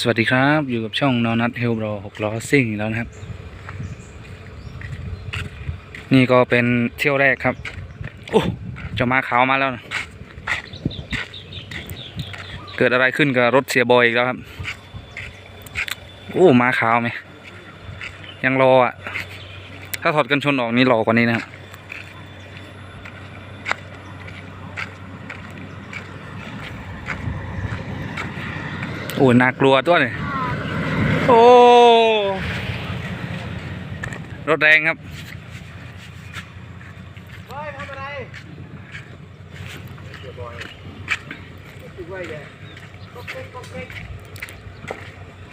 สวัสดีครับ อยู่กับช่องนอนัทเฮลโบรหกล้อซิ่งแล้วนะครับ นี่ก็เป็นเที่ยวแรกครับ โอ้จะมาขาวมาแล้วนะเกิดอะไรขึ้นกับรถเสียบอยอีกแล้วครับ โอ้มาขาวไหมยังรออะ ถ้าถอดกันชนออกนี่รอกว่านี้นะครับ โอ้น่ากลัวตัวนี่โอ้รถแรงครับ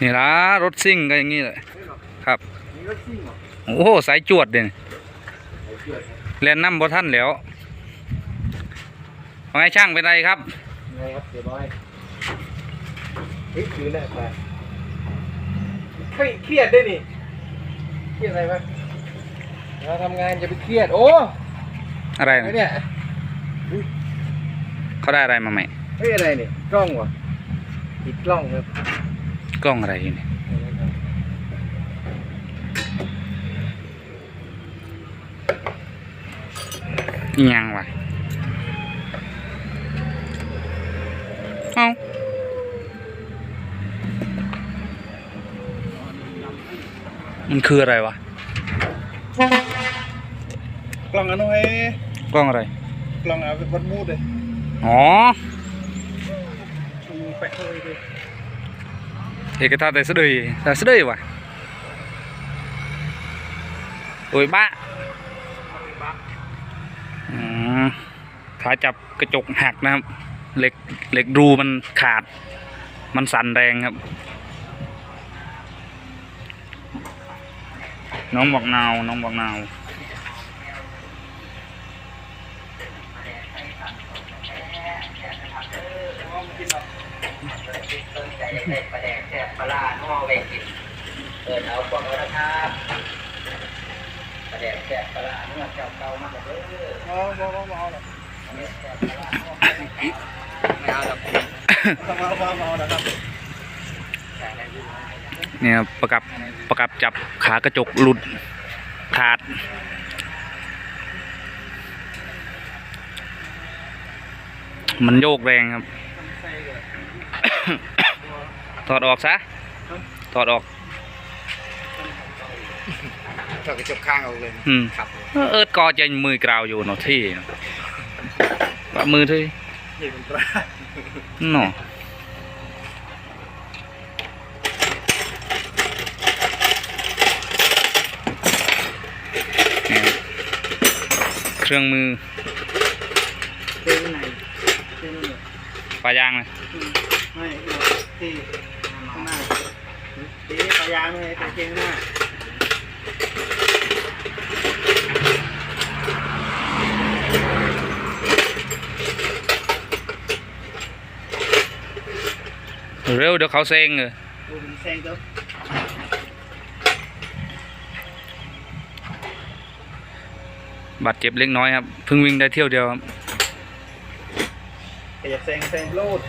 นี่ละรถซิ่งก็อย่างนี้แหละครับโอ้โหสายจวดเด่นไอ้เพื่อนเรียนน้ำบ่ท่านแล้วว่าไงช่างเป็นไรครับไงครับเดี๋ยบอย เฮ้ยถือแน่ไปเครียดเครียดด้วยนี่ เครียดอะไรวะเราทำงานจะไปเครียด โอ้อะไรไอ้นะเนี่ยเขาได้อะไรมาใหม่เฮ้ยอะไรเนี่ยกล้องวะติดกล้องครับกล้องอะไรอยู่นี่อิหยังวะเอ้า มันคืออะไรวะ กล้องอันนู้นไอ้กล้องอะไร กล้องเอาไปวัดมูดเลยอ๋อชูแปะเลยดิเอกท่าแต่สะดือแต่สะดือวะโอ้ยบ้าอืมขาจับกระจกหักนะครับ เหล็กเหล็กรูมันขาด มันสั่นแรงครับ น้องบอกนาวน้องบอกนาวประแดงแซ่บปลาร้าห่อไว้กินเปิดเอาพวกเอานะครับประแดงแซ่บปลาร้าเนื้อเจ้าเก่ามากเลยเอาเอาเอาเอาเอาไม่เอาหรอกเอาเอาเอานะครับ เนี่ยประกับประกับจับขากระจกหลุดขาด มันโยกแรงครับ ถอดออกซะ ถอดออก ถอดกระจกข้างเอาเลยอืมครับเอิร์ดกอจะมือกราวอยู่เนาะที่เนาะว่ามือที่เห็นมันตราเนาะเนี่ย เครื่องมือเต้นไหนเต้นไหนปลายางเลยไม่ที่ข้างหน้าตีปลายางเลยแต่เกงหน้าเร็วเดี๋ยวเขาเซ็งเลยดูเป็นแซงตัว บาดเจ็บเล็กน้อยครับเพิ่งวิ่งได้เที่ยวเดียวครับขยับแซงแซงโลด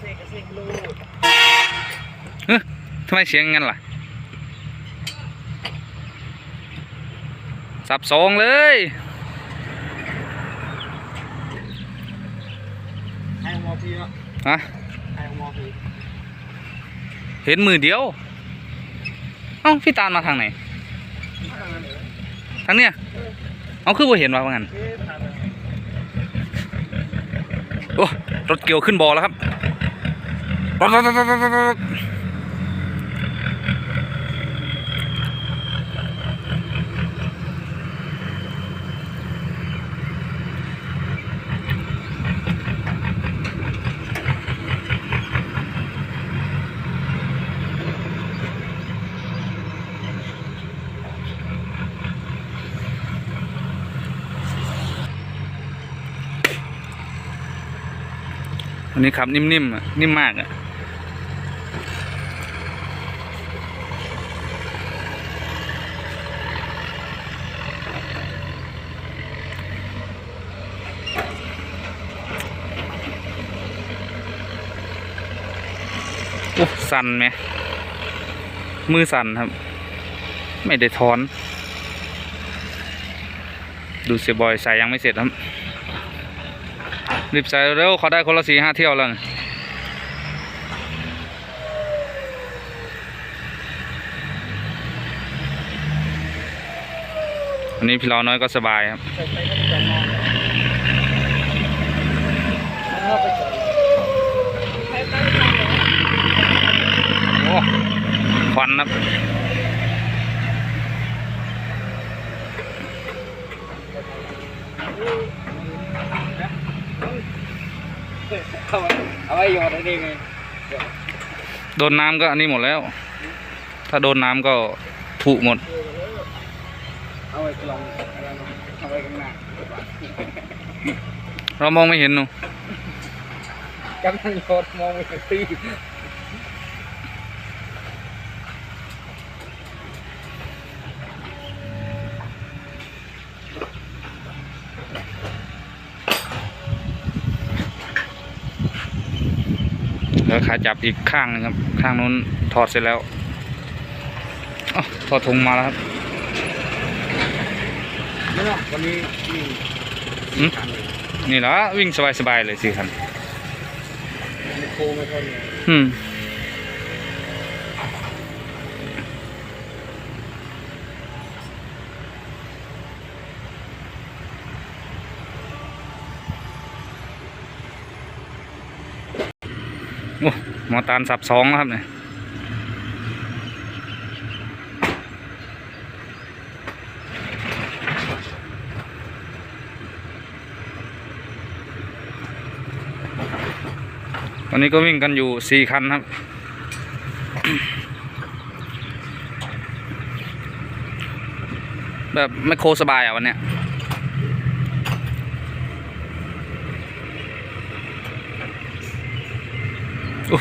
แซงแซงโลดเฮ้ยทำไมเสียงงั้นล่ะสับสองเลยให้มอพีเนาะฮะให้มอพี เห็นมือเดียว เอ้าพี่ตาลมาทางไหน ทางเนี้ยเอาคือบ่เห็นว่าว่างั้นเอ๊ะทางนั้นโอ้รถเกี่ยวขึ้นบ่อแล้วครับรถรถรถรถ นนี้ขับนิ่มๆนิ่มมากอะโอ้สั่นไหมมือสั่นครับ ไม่ได้ทอน ดูเสียบอยใส่ยังไม่เสร็จครับ รีบใส่เร็วเขาได้คนละสี่ห้าเที่ยวแล้วนะวันนี้พี่เราน้อยก็สบายครับโอ้ควันครับ เอาไว้เอาไว้โยนได้ไงโดนน้ำก็อันนี้หมดแล้ว ถ้าโดนน้ำก็ผุหมด เอาไว้กลองอะไรเนาะเอาไว้ข้างหน้าเรามองไม่เห็นหนูกำลังโยนมองไม่เห็นตี ขาจับอีกข้างหนึงครับ ข้างนู้นถอดเสร็จแล้วอ๋อถอดถุงมาแล้วครับไม่เนาะวันนี้มีอืมนี่แหละวิ่งสบายๆเลยสิคันมีโคไม่เท่านี้อืม หมอตาลสับสองครับเนี่ยวันนี้ก็วิ่งกันอยู่สี่คันครับ แบบไม่โคสบายอะวันเนี้ยโอ้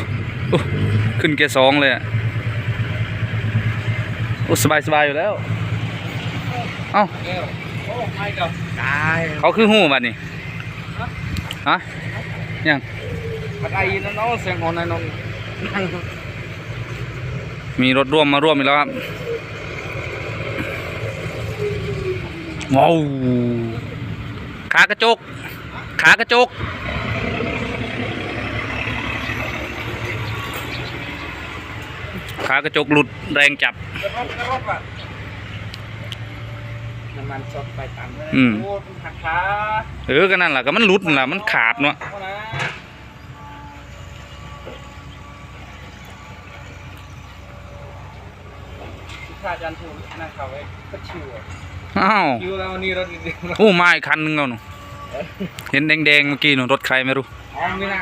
โอ้ ขึ้นเกียร์สองเลยอะโอ้สบายสบายอยู่แล้ว เอ้าเอวโอ้ไม่กับตายเขาคือหูบัดนี่ฮะยังปัดไอ้นั่นเนาะเสียงของนายนนท์นั่งมีรถร่วมมาร่วมอีกแล้วครับว้าวขากระจก ขากระจก ขากระจกหลุดแรงจับกระรบกระรบอะน้ำมันสดไปตามอืม โอ้หักขาเออก็นั่นแหละก็มันหลุดนั่นล่ะมันขาดเนาะเอานะถ้าอาจารย์พูดหน้าเขาไว้ก็ชิวอะอ้าวชิวแล้ววันนี้รถดีๆโอ้มาอีกคันหนึงแล้วหนูเห็นแดงๆเมื่อกี้หนูรถใครไม่รู้ อ๋อไม่น่า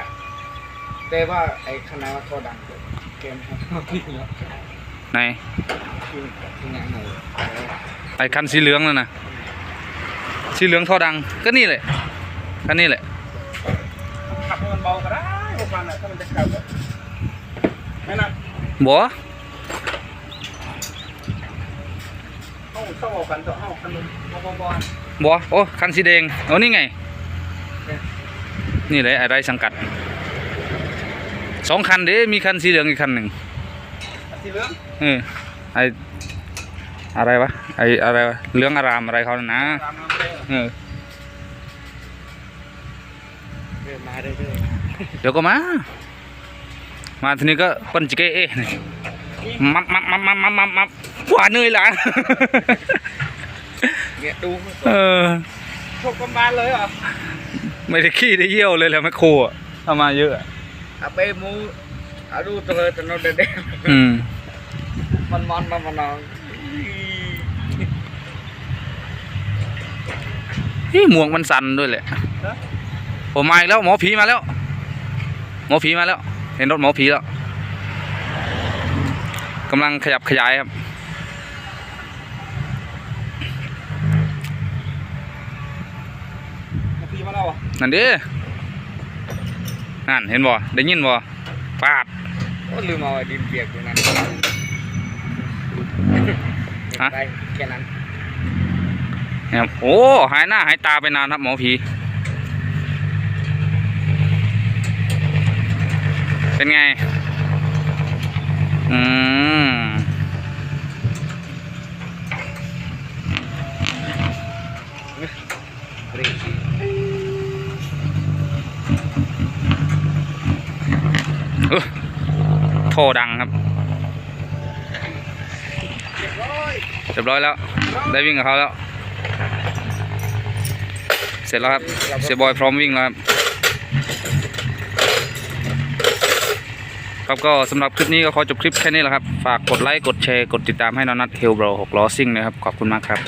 แต่ว่าไอ้คณะว่าโคดังเก มครับนี่เนาะไหนคือที่งานไหนไอ้คันสีเหลืองนั่นนะสีเหลืองท่อดังก็นี่แหละคันนี้แหละขับให้มันเบาก็ได้พวกมันอะถ้ามันจะขับอะไม่น่าบัวเข้าเข้าออกกันตัวเข้าคันนึงบอบอบอบัวโอ้คันสีแดงเอานี่ไง นี่เลยอะไรสังกัด สองคันเด้มีคันสีเหลืองอีกคันหนึ่งสีเหลืองเออไออะไรวะไออะไรวะเหลืองอารามอะไรเขาน่ะนะตามน้ำเลยเออเดินมาเรื่อยเดี๋ยวก็มา มาทีนี้ก็ปั้นจิเกเอ๊ะนี่มับมับมับมับมับมับมับกว่าเหนื่อยหละๆเงี้ยดูเออพวกกำบานเลยเหรอ ไม่ได้ขี้ได้เยี่ยวเลยแหล้วแม่ครูอะทำมาเยอะอะเอาไปมูเอาดูตัวเลยตัวโน้นเด็กอืม ๆมันมันมันมันนอนที่หมวกมันสั่นด้วยแหละผมมาอีกแล้วหมอผีมาแล้ว หมอผีมาแล้ว เห็นรถหมอผีแล้วกำลังขยับขยายครับมาพีมาแล้วอะนั่นเด้ นั่นเห็นบ่ได้ยินบ่ปาดโอ้ลืมเอาไอ้ดินเปียกตรงนั้นฮะไปแค่นั้นครับโอ้หายหน้าหายตาไปนานครับหมอผีเป็นไง ท่อดังครับ เรียบร้อยแล้ว ได้วิ่งกับเขาแล้ว เสร็จแล้วครับ เสียบอยพร้อมวิ่งแล้วครับ ครับก็สำหรับคลิปนี้ก็ขอจบคลิปแค่นี้แหละครับ ฝากกดไลค์ กดแชร์ กดติดตามให้นอนัทเฮลโบรหกล้อซิ่งนะครับ ขอบคุณมากครับ